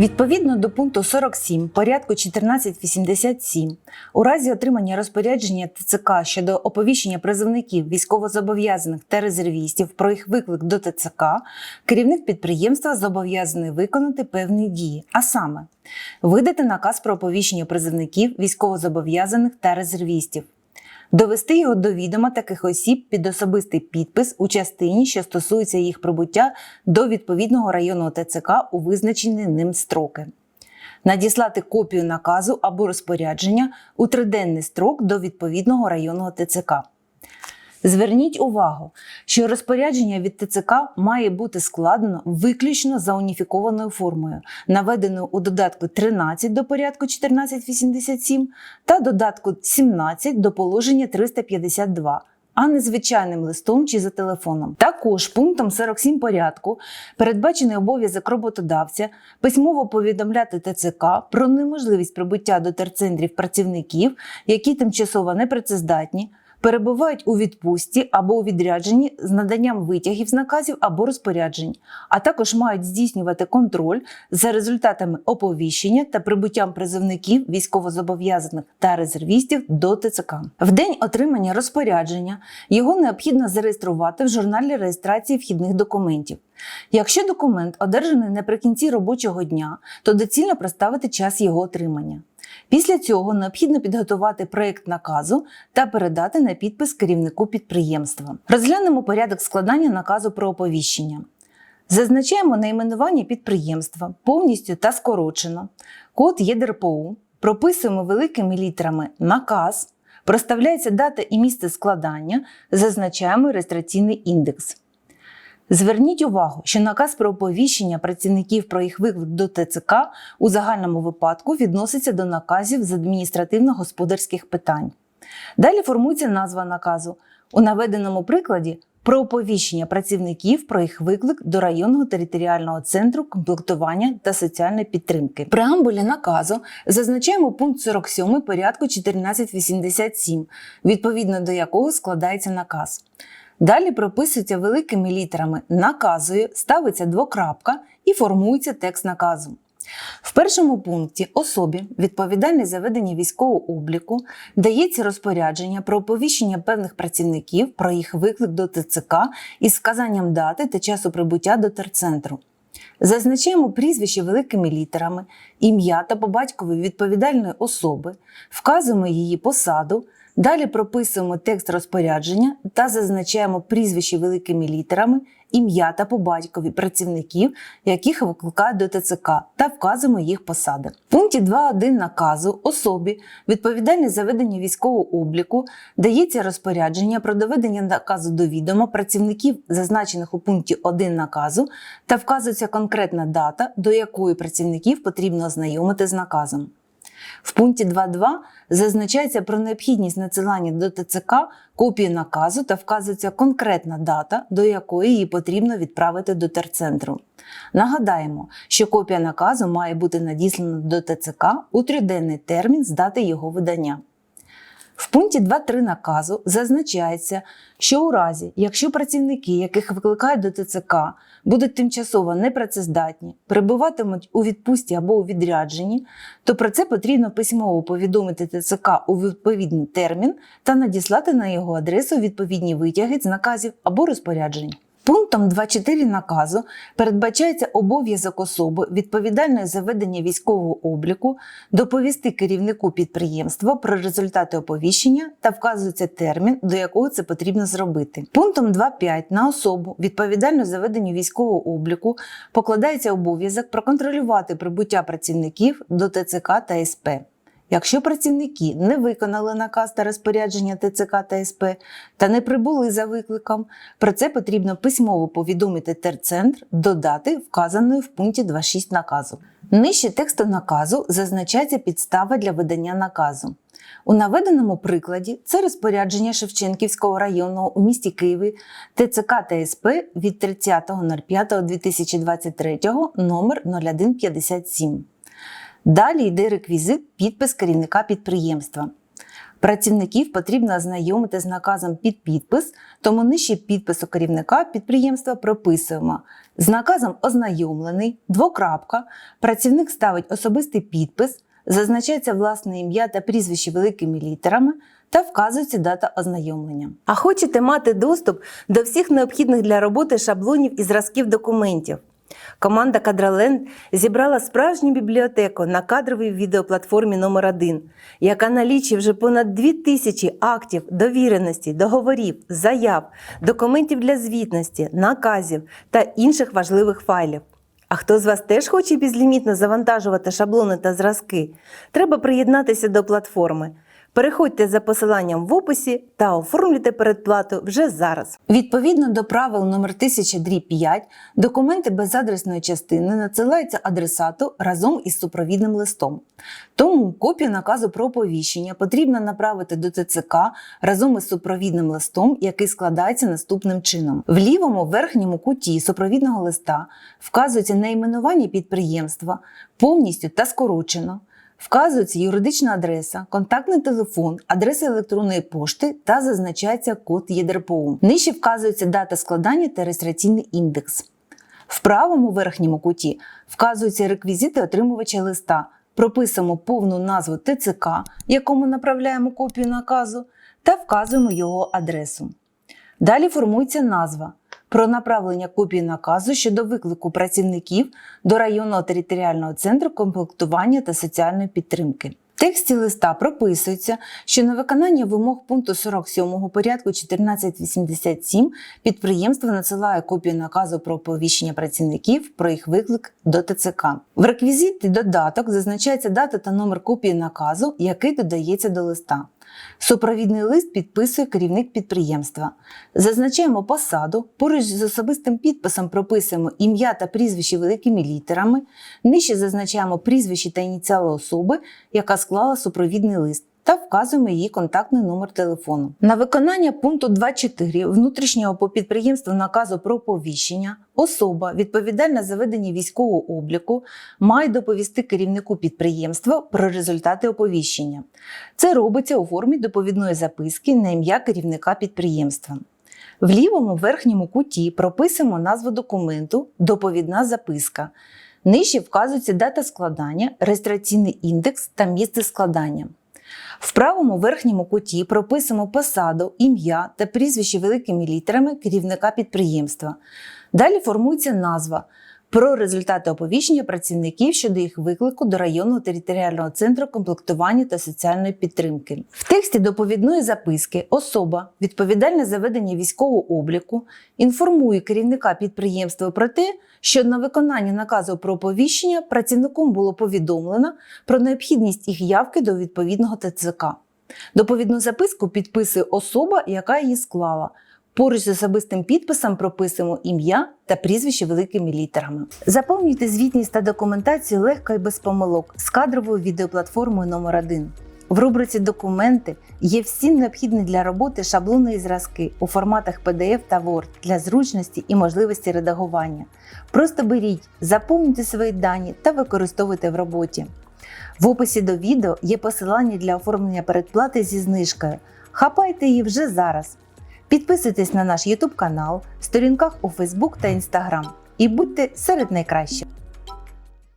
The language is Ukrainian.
Відповідно до пункту 47 порядку 1487, у разі отримання розпорядження ТЦК щодо оповіщення призовників військовозобов'язаних та резервістів про їх виклик до ТЦК, керівник підприємства зобов'язаний виконати певні дії, а саме видати наказ про оповіщення призовників військовозобов'язаних та резервістів. Довести його до відома таких осіб під особистий підпис у частині, що стосується їх прибуття до відповідного районного ТЦК у визначені ним строки. Надіслати копію наказу або розпорядження у триденний строк до відповідного районного ТЦК. Зверніть увагу, що розпорядження від ТЦК має бути складено виключно за уніфікованою формою, наведеною у додатку 13 до порядку 1487 та додатку 17 до положення 352. А не звичайним листом чи за телефоном. Також пунктом 47 порядку передбачений обов'язок роботодавця письмово повідомляти ТЦК про неможливість прибуття до терцентрів працівників, які тимчасово непрацездатні, перебувають у відпустці або у відрядженні з наданням витягів з наказів або розпоряджень, а також мають здійснювати контроль за результатами оповіщення та прибуттям призовників військовозобов'язаних та резервістів до ТЦК. В день отримання розпорядження його необхідно зареєструвати в журналі реєстрації вхідних документів. Якщо документ одержаний наприкінці робочого дня, то доцільно проставити час його отримання. Після цього необхідно підготувати проєкт наказу та передати на підпис керівнику підприємства. Розглянемо порядок складання наказу про оповіщення. Зазначаємо найменування підприємства повністю та скорочено, код ЄДРПУ, прописуємо великими літерами наказ, проставляється дата і місце складання, зазначаємо реєстраційний індекс. Зверніть увагу, що наказ про оповіщення працівників про їх виклик до ТЦК у загальному випадку відноситься до наказів з адміністративно-господарських питань. Далі формується назва наказу. У наведеному прикладі про оповіщення працівників про їх виклик до районного територіального центру комплектування та соціальної підтримки. В преамбулі наказу зазначаємо пункт 47 порядку 1487, відповідно до якого складається наказ. Далі прописується великими літерами наказує, ставиться двокрапка і формується текст наказу. В першому пункті особі, відповідальній за ведення військового обліку, дається розпорядження про оповіщення певних працівників про їх виклик до ТЦК із сказанням дати та часу прибуття до терцентру. Зазначаємо прізвище великими літерами, ім'я та по батькові відповідальної особи, вказуємо її посаду, Далі прописуємо текст розпорядження та зазначаємо прізвище великими літерами, ім'я та по батькові працівників, яких викликають до ТЦК, та вказуємо їх посади. В пункті 2.1 наказу особі, відповідальній за ведення військового обліку, дається розпорядження про доведення наказу до відома працівників, зазначених у пункті 1 наказу, та вказується конкретна дата, до якої працівників потрібно ознайомити з наказом. В пункті 2.2 зазначається про необхідність надсилання до ТЦК копії наказу та вказується конкретна дата, до якої її потрібно відправити до терцентру. Нагадаємо, що копія наказу має бути надіслана до ТЦК у триденний термін з дати його видання. В пункті 2.3 наказу зазначається, що у разі, якщо працівники, яких викликають до ТЦК, будуть тимчасово непрацездатні, перебуватимуть у відпустці або у відрядженні, то про це потрібно письмово повідомити ТЦК у відповідний термін та надіслати на його адресу відповідні витяги з наказів або розпоряджень. Пунктом 2.4 наказу передбачається обов'язок особи, відповідальної за ведення військового обліку, доповісти керівнику підприємства про результати оповіщення та вказується термін, до якого це потрібно зробити. Пунктом 2.5 на особу, відповідальну за ведення військового обліку, покладається обов'язок проконтролювати прибуття працівників до ТЦК та СП. Якщо працівники не виконали наказ та розпорядження ТЦК та СП та не прибули за викликом, про це потрібно письмово повідомити терцентр до дати, вказаної в пункті 2.6 наказу. Нижче тексту наказу зазначається підстава для видання наказу. У наведеному прикладі це розпорядження Шевченківського районного у місті Києві ТЦК та СП від 30.05.2023 номер 0157. Далі йде реквізит підпис керівника підприємства. Працівників потрібно ознайомити з наказом під підпис, тому нижче підпису керівника підприємства прописуємо. З наказом ознайомлений, двокрапка, працівник ставить особистий підпис, зазначається власне ім'я та прізвище великими літерами та вказується дата ознайомлення. А хочете мати доступ до всіх необхідних для роботи шаблонів і зразків документів? Команда Кадраленд зібрала справжню бібліотеку на кадровій відеоплатформі номер 1 яка налічує вже понад 2000 актів, довіреностей, договорів, заяв, документів для звітності, наказів та інших важливих файлів. А хто з вас теж хоче безлімітно завантажувати шаблони та зразки? Треба приєднатися до платформи. Переходьте за посиланням в описі та оформлюйте передплату вже зараз. Відповідно до правил номер 1000 документи без адресної частини надсилаються адресату разом із супровідним листом. Тому копію наказу про оповіщення потрібно направити до ТЦК разом із супровідним листом, який складається наступним чином. В лівому верхньому куті супровідного листа вказується найменування підприємства повністю та скорочено. Вказується юридична адреса, контактний телефон, адреса електронної пошти та зазначається код ЄДРПО. Нижче вказується дата складання та реєстраційний індекс. В правому верхньому куті вказуються реквізити отримувача листа. Прописуємо повну назву ТЦК, якому направляємо копію наказу, та вказуємо його адресу. Далі формується назва про направлення копії наказу щодо виклику працівників до районного територіального центру комплектування та соціальної підтримки. В тексті листа прописується, що на виконання вимог пункту 47 порядку 1487 підприємство надсилає копію наказу про оповіщення працівників про їх виклик до ТЦК. В реквізиті додаток зазначається дата та номер копії наказу, який додається до листа. Супровідний лист підписує керівник підприємства. Зазначаємо посаду, поруч з особистим підписом прописуємо ім'я та прізвище великими літерами, нижче зазначаємо прізвище та ініціали особи, яка склала супровідний лист. Та вказуємо її контактний номер телефону. На виконання пункту 2.4 внутрішнього по підприємству наказу про оповіщення особа, відповідальна за ведення військового обліку, має доповісти керівнику підприємства про результати оповіщення. Це робиться у формі доповідної записки на ім'я керівника підприємства. В лівому верхньому куті прописуємо назву документу Доповідна записка. Нижче вказується дата складання, реєстраційний індекс та місце складання. В правому верхньому куті прописуємо посаду, ім'я та прізвище великими літерами керівника підприємства. Далі формується назва про результати оповіщення працівників щодо їх виклику до районного територіального центру комплектування та соціальної підтримки. В тексті доповідної записки особа, відповідальна за ведення військового обліку, інформує керівника підприємства про те, що на виконання наказу про оповіщення працівником було повідомлено про необхідність їх явки до відповідного ТЦК. Доповідну записку підписує особа, яка її склала. Поруч з особистим підписом прописуємо ім'я та прізвище великими літерами. Заповнюйте звітність та документацію легко і без помилок з кадровою відеоплатформою номер 1 В рубриці Документи є всі необхідні для роботи шаблони і зразки у форматах PDF та Word для зручності і можливості редагування. Просто беріть, заповнюйте свої дані та використовуйте в роботі. В описі до відео є посилання для оформлення передплати зі знижкою. Хапайте її вже зараз. Підписуйтесь на наш YouTube канал, сторінках у Facebook та Instagram і будьте серед найкращих.